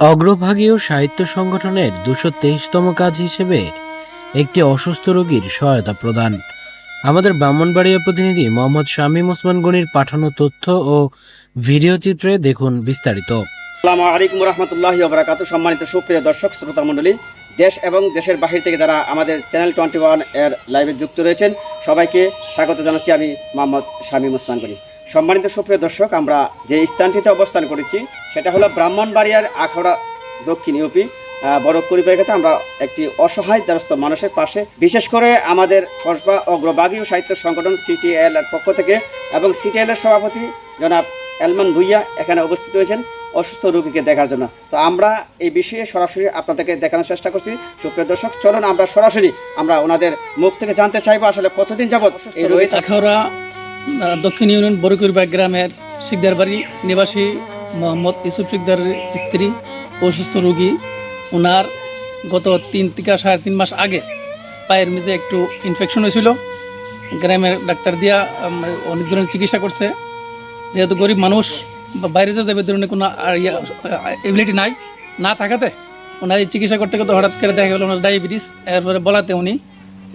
অগ্রভাগীয় সাহিত্য সংগঠনের দুশো তেইশতম কাজ হিসেবে একটি অসুস্থ রোগীর সহায়তা প্রদান। আমাদের ব্রাহ্মণবাড়িয়া প্রতিনিধি মোহাম্মদ শামীম ওসমান গনির পাঠানো তথ্য ও ভিডিও চিত্রে দেখুন বিস্তারিত। আসসালামু আলাইকুম রহমতুল্লাহ বরাকাতু সম্মানিত সুপ্রিয় দর্শক, শ্রোতা মণ্ডলী, দেশ এবং দেশের বাহির থেকে যারা আমাদের চ্যানেল টোয়েন্টি ওয়ানের লাইভে যুক্ত রয়েছেন, সবাইকে স্বাগত জানাচ্ছি আমি মোহাম্মদ শামীম ওসমান করি সম্মানিত সুপ্রিয় দর্শক, আমরা যে স্থানটিতে অবস্থান করেছি সেটা হলো ব্রাহ্মণবাড়িয়ার আখাউড়া দক্ষিণ ইউপি বড় পরিবারিকাতে আমরা একটি অসহায় দ্বারস্থ মানুষের পাশে বিশেষ করে আমাদের কসবা অগ্রবাগীয় সাহিত্য সংগঠন সিটিএল এর পক্ষ থেকে এবং সিটিএল এর সভাপতি জনাব এলমান ভুইয়া এখানে উপস্থিত হয়েছেন অসুস্থ রোগীকে দেখার জন্য। তো আমরা এই বিষয়ে সরাসরি আপনাদেরকে দেখানোর চেষ্টা করছি। সুপ্রিয় দর্শক চলুন আমরা সরাসরি আমরা ওনাদের মুখ থেকে জানতে চাইব আসলে কতদিন যাবত এই দক্ষিণ ইউনিয়ন বরকুরবাগ গ্রামের শিকদার বাড়ি নিবাসী মোহাম্মদ ইউসুফ শিকদারের স্ত্রী, অসুস্থ রোগী। ওনার গত তিন থেকে সাড়ে তিন মাস আগে পায়ের মেঝে একটু ইনফেকশন হয়েছিল। গ্রামের ডাক্তার দিয়া অনেক ধরনের চিকিৎসা করছে। যেহেতু গরিব মানুষ, বাইরে যে যাবে ধরনের কোনো এবিলিটি নাই, না থাকাতে ওনার এই চিকিৎসা করতে করতে হঠাৎ করে দেখা গেল ওনার ডায়াবেটিস এরপরে বলাতে উনি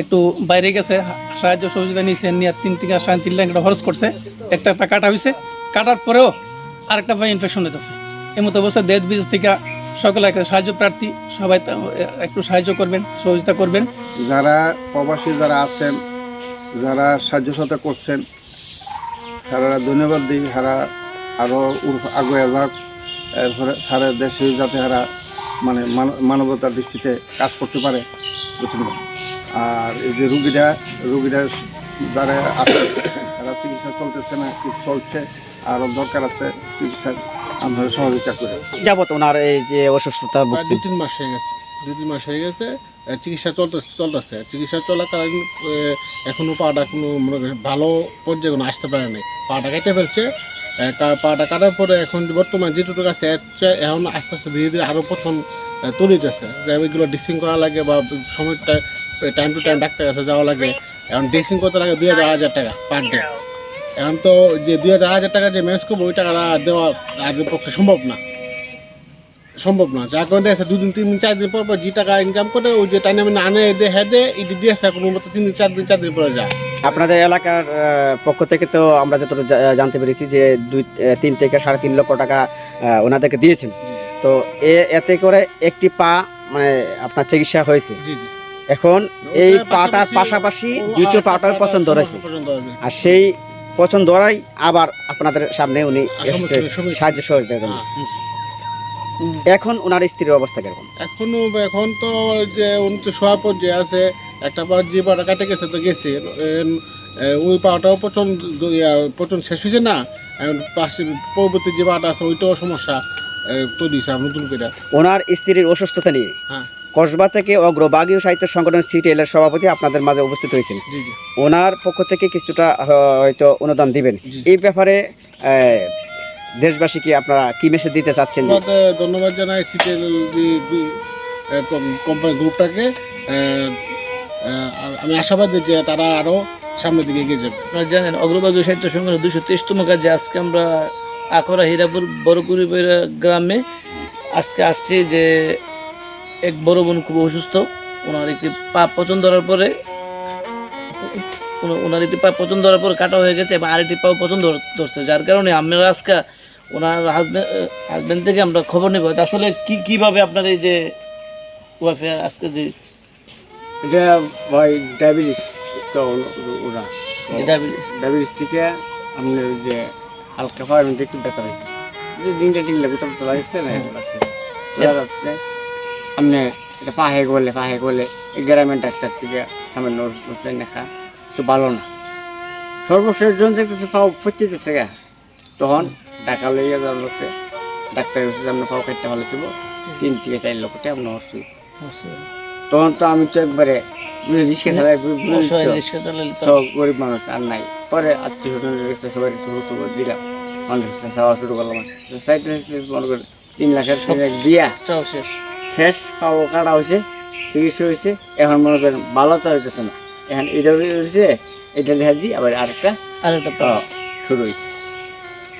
একটু বাইরে গেছে, সাহায্য সহযোগিতা নিয়েছে নিয়ে তিন থেকে সাড়ে তিন লাখ খরচ করছে। একটা কাটা হয়েছে। কাটার পরেও আরেকটা ভাই ইনফেকশন হতেছে এই মতো অবস্থায় দেশ বিদেশ থেকে সকলে একটা সাহায্য প্রার্থী, সবাই একটু সাহায্য করবেন, সহযোগিতা করবেন। যারা প্রবাসী যারা আছেন, যারা সাহায্য সহায়তা করছেন, তারা ধন্যবাদ দিই, তারা আরও আগুয়ে যাক। এরপরে সারা দেশে যাতে তারা মানে মান- মানবতার দৃষ্টিতে কাজ করতে পারে, বুঝছেন তো? আর এই যে রুগীরা রুগীরা যারা আছে, তারা চিকিৎসা চলতেছে না কি চলছে। আরও দরকার আছে চিকিৎসার আমরা সহযোগিতা করে যাবত ওনার এই যে অসুস্থতা দুই তিন মাস হয়ে গেছে দুই তিন মাস হয়ে গেছে চিকিৎসা চলতেছে চলতেছে। চিকিৎসা চলাকালীন এখনও পাটা কোনো মনে ভালো পর্যায়ে কোনো আসতে পারে নাই। পাটা কেটে ফেলছে পাটা কাটার পরে এখন যে বর্তমান যেটুকু আছে এখন আস্তে আস্তে ধীরে ধীরে আরও পছন্দ তৈরিতেছে যে ওইগুলো ড্রেসিং করা লাগে বা সময়টা টাইম টু টাইম ডাক্তার কাছে যাওয়া লাগে। এখন ড্রেসিং করতে লাগে দুই হাজার হাজার টাকা পার ডে এখন তো যে দুই হাজার হাজার টাকা যে ম্যানেজ করব ওই টাকাটা দেওয়া আর পক্ষে সম্ভব না। সম্ভব না। যা করে দেখছে দুদিন তিন দিন চার দিন পর পর যে টাকা ইনকাম করে ওই যে টাইম আমি আনে দে হ্যাঁ দে এটি দিয়েছে কোনো মতো তিন দিন চার দিন চার দিন পরে যায় আপনাদের এলাকার পক্ষ থেকে তো আমরা যতটা জানতে পেরেছি যে দুই তিন থেকে সাড়ে তিন লক্ষ টাকা ওনাদেরকে দিয়েছেন। তো এ এতে করে একটি পা মানে আপনার চিকিৎসা হয়েছে। এখন এই পাটার পাশাপাশি দ্বিতীয় পাটার পছন্দ রয়েছে। আর সেই পছন্দ ধরাই আবার আপনাদের সামনে উনি এসেছে সাহায্য সহযোগিতার জন্য। হ্যাঁ, এখন ওনার স্ত্রীর অবস্থা কেমন এখনও এখন তো যে উনি তো শোয়ার পর যে আছে একটা পা যে পাটা কাটে গেছে তো গেছে। ওই পাটাও পছন্দ পছন্দ শেষ হয়েছে না? এখন পাশে পরবর্তী যে পাটা আছে ওইটাও সমস্যা তৈরি হয়েছে নতুন করে। ওনার স্ত্রীর অসুস্থতা নিয়ে? হ্যাঁ। কসবা থেকে অগ্রবাগীয় সাহিত্য সংগঠন সিটিএল এর সভাপতি আপনাদের মাঝে উপস্থিত হয়েছেন। জি জি। ওনার পক্ষ থেকে কিছুটা হয়তো অনুদান দিবেন। এই ব্যাপারে দেশবাসীকে আপনারা কি মেসেজ দিতে চাচ্ছেন? ধন্যবাদ ধন্যবাদ জানাই সিটেল কোম্পানি গ্রুপটাকে। আমি আশাবাদী যে তারা আরও সামনের দিকে এগিয়ে যাবে। আপনারা জানেন অগ্রবাগীয় সাহিত্য সংগঠন দুশো তেইশতম কাজে আজকে আমরা আখড়া হীরাপুর বড়কুড়ি গ্রামে আজকে আসছি যে এক বড় বোন খুব অসুস্থ। ওনার একটি পা পছন্দ ধরার পরে ওনার একটি পা পছন্দ ধরার পরে কাটা হয়ে গেছে এবং আরেকটি পাও পছন্দ ধরছে। যার কারণে আমরা আজকে ওনার হাজব্যান্ড হাজব্যান্ড থেকে আমরা খবর নেব আসলে কি কীভাবে আপনার এই যে ওয়াইফে আজকে যে এটা ভাই ডায়াবেটিস তো ওরা। ডায়াবেটিস থেকে আপনার যে হালকা ফার্মেন্ট একটু ব্যথা হয়েছে দিনটা ঠিক লাগে তো লাগছে না লাগছে। তোলা যাচ্ছে। আপনি এটা পাহে গলে পাহে গলে এই গ্রামের ডাক্তার থেকে সামনে নোট বসলে দেখা তো ভালো না। সর্বশেষ জন দেখতেছে পাও ফুটতেছে গা। তখন টাকা লইয়া যাওয়ার লোকছে ডাক্তার বলছে যে আপনার পাও কাটতে ভালো দিব তিন থেকে চার লক্ষ টাকা আপনার হচ্ছে তখন তো আমি তো একবারে রিক্সা চালাই তো তো গরিব মানুষ আর নাই। পরে আত্মীয় স্বজনের কাছে সবাই শুরু দিলাম। মানুষ খাওয়া শুরু করলাম চাইতে চাইতে মনে করে তিন লাখের সঙ্গে দিয়া চাও শেষ। শেষ পাবো কাটা হয়েছে চিকিৎসা হয়েছে এখন মনে করেন ভালো তো হইতেছে না। এখন এটা হয়েছে এটা দেখা দিই আবার আরেকটা আর একটা আহ, শুরু হয়েছে।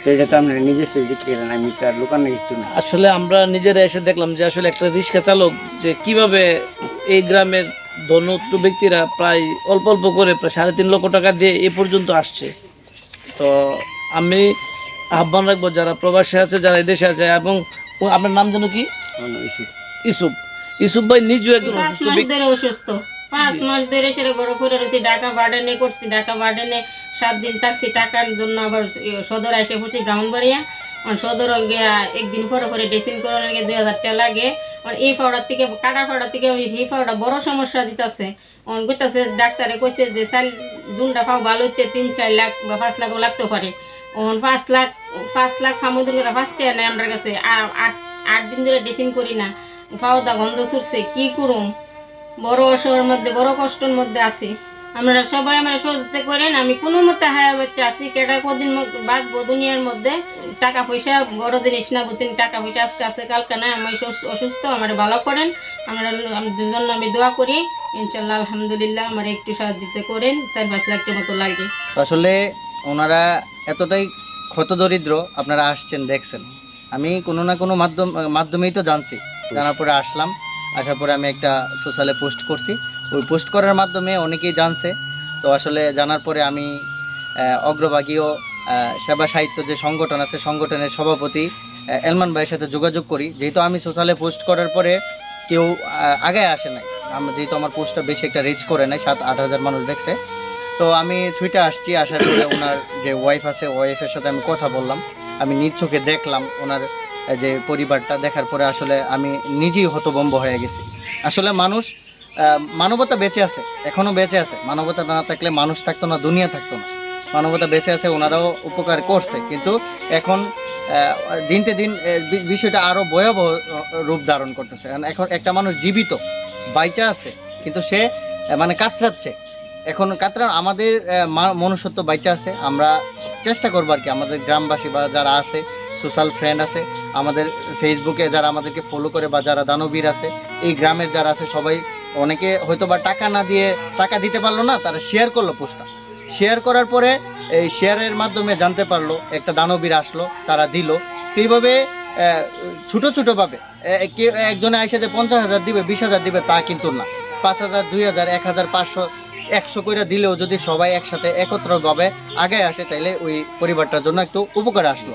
তো এটা তো আমরা নিজস্ব করেন আমি তো আর কিছু না। আসলে আমরা নিজেরা এসে দেখলাম যে আসলে একটা রিক্সা চালক যে কীভাবে এই গ্রামের ধনত্ব ব্যক্তিরা প্রায় অল্প অল্প করে প্রায় সাড়ে তিন লক্ষ টাকা দিয়ে এ পর্যন্ত আসছে। তো আমি আহ্বান রাখব যারা প্রবাসী আছে যারা এদেশে আছে এবং আপনার নাম যেন কি? ইসুফ। ইসুফ ভাই নিজেও একজন অসুস্থ ব্যক্তি। অসুস্থ। পাঁচ মাস ধরে সেটা বড় করে রয়েছি ঢাকা বার্ডেনে করছি ঢাকা বার্ডেনে সাত দিন থাকছি টাকার জন্য আবার সদর এসে পড়ছি ব্রাহ্মণবাড়িয়া। আর সদর গিয়া একদিন পরে পরে ড্রেসিং করার গিয়ে দুই হাজার টাকা লাগে। আর এই ফাওড়ার থেকে কাটা ফাওড়ার থেকে এই ফাওড়া বড় সমস্যা দিতেছে। অন কইতাছে ডাক্তারে কইছে যে চাল দুনটা ফাও ভালো হইতে তিন চার লাখ বা পাঁচ লাখও লাগতে পারে। অন পাঁচ লাখ পাঁচ লাখ ফামুদুর কথা টাকা নেই আমার কাছে। আর আট আট দিন ধরে ড্রেসিং করি না। ফাওদা গন্ধ ছুটছে কি করুম? বড় অসহায়ের মধ্যে, বড় কষ্টের মধ্যে আছি। আমরা সবাই আমরা সহযোগিতা করেন, আমি কোনো মতে হায়া বাচ্চা আছি। কেটা কদিন বাঁচবো দুনিয়ার মধ্যে? টাকা পয়সা, বড় জিনিস না বুঝছেন টাকা পয়সা আজকে আছে, কালকে না আমি অসুস্থ- আমার ভালো করেন। আমরা জন্য আমি দোয়া করি। ইনশাল্লাহ আলহামদুলিল্লাহ, আমার একটু সাহায্য করেন। চার পাঁচ লাখের মতো লাগে। আসলে ওনারা এতটাই ক্ষত দরিদ্র আপনারা আসছেন, দেখছেন। আমি কোনো না কোনো মাধ্যম মাধ্যমেই তো জানছি। জানার পরে আসলাম, আসার পরে আমি একটা সোশ্যালে পোস্ট করছি। ওই পোস্ট করার মাধ্যমে অনেকেই জানছে। তো আসলে জানার পরে আমি অগ্রভাগীয় সেবা সাহিত্য যে সংগঠন আছে, সংগঠনের সভাপতি এলমান ভাইয়ের সাথে যোগাযোগ করি। যেহেতু আমি সোশ্যালে পোস্ট করার পরে কেউ আগে আসে নাই। আমি যেহেতু আমার পোস্টটা বেশি একটা রিচ করে নাই, সাত, আট হাজার মানুষ দেখছে। তো আমি ছুটে আসছি, আসার পরে ওনার যে ওয়াইফ আছে ওয়াইফের সাথে আমি কথা বললাম। আমি নিজ চোখে দেখলাম ওনার যে পরিবারটা দেখার পরে আসলে আমি নিজেই হতবম্ব হয়ে গেছি। আসলে মানুষ মানবতা বেঁচে আছে এখনও বেঁচে আছে। মানবতা না থাকলে মানুষ থাকতো না, দুনিয়া থাকতো না। মানবতা বেঁচে আছে, ওনারাও উপকার করছে। কিন্তু এখন দিনতে দিন বিষয়টা আরও ভয়াবহ রূপ ধারণ করতেছে। এখন একটা মানুষ জীবিত, বাইচা আছে, কিন্তু সে মানে কাতরাচ্ছে। এখন কাতরা, আমাদের মনুষ্যত্ব বাইচা আছে। আমরা চেষ্টা করব আর কি, আমাদের গ্রামবাসী বা যারা আছে সোশ্যাল ফ্রেন্ড আছে, আমাদের ফেসবুকে যারা আমাদেরকে ফলো করে বা যারা দানবীর আছে, এই গ্রামের যারা আছে সবাই অনেকে হয়তো বা টাকা না দিয়ে টাকা দিতে পারল না, তারা শেয়ার করল পোস্টটা। শেয়ার করার পরে এই শেয়ারের মাধ্যমে জানতে পারল, একটা দানবীর আসলো, তারা দিল। এইভাবে ছোটো ছোটোভাবে কেউ একজনে এসে যে পঞ্চাশ হাজার দিবে, বিশ হাজার দিবে, তা কিন্তু না। পাঁচ হাজার, দুই হাজার, এক হাজার, পাঁচশো, একশো করে দিলেও যদি সবাই একসাথে একত্রভাবে আগে আসে, তাইলে ওই পরিবারটার জন্য একটু উপকারে আসলো।